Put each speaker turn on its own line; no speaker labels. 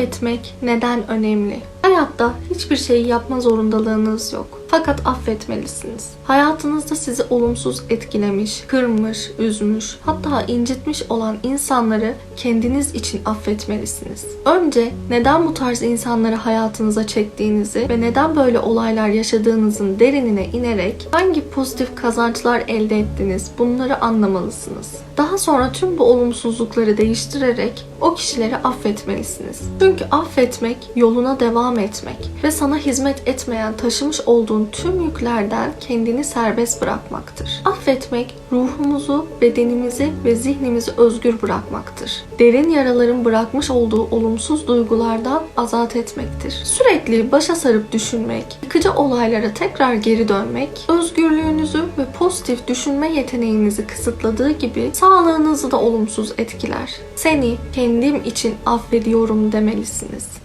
Affetmek neden önemli? Hayatta hiçbir şeyi yapma zorundalığınız yok. Fakat affetmelisiniz. Hayatınızda sizi olumsuz etkilemiş, kırmış, üzmüş, hatta incitmiş olan insanları kendiniz için affetmelisiniz. Önce neden bu tarz insanları hayatınıza çektiğinizi ve neden böyle olaylar yaşadığınızın derinine inerek hangi pozitif kazançlar elde ettiniz bunları anlamalısınız. Daha sonra tüm bu olumsuzlukları değiştirerek o kişileri affetmelisiniz. Çünkü affetmek yoluna devam etmek ve sana hizmet etmeyen taşımış olduğun tüm yüklerden kendini serbest bırakmaktır. Affetmek ruhumuzu, bedenimizi ve zihnimizi özgür bırakmaktır. Derin yaraların bırakmış olduğu olumsuz duygulardan azat etmektir. Sürekli başa sarıp düşünmek, yıkıcı olaylara tekrar geri dönmek, özgürlüğünüzü ve pozitif düşünme yeteneğinizi kısıtladığı gibi sağlığınızı da olumsuz etkiler. Seni kendim için affediyorum demelisiniz.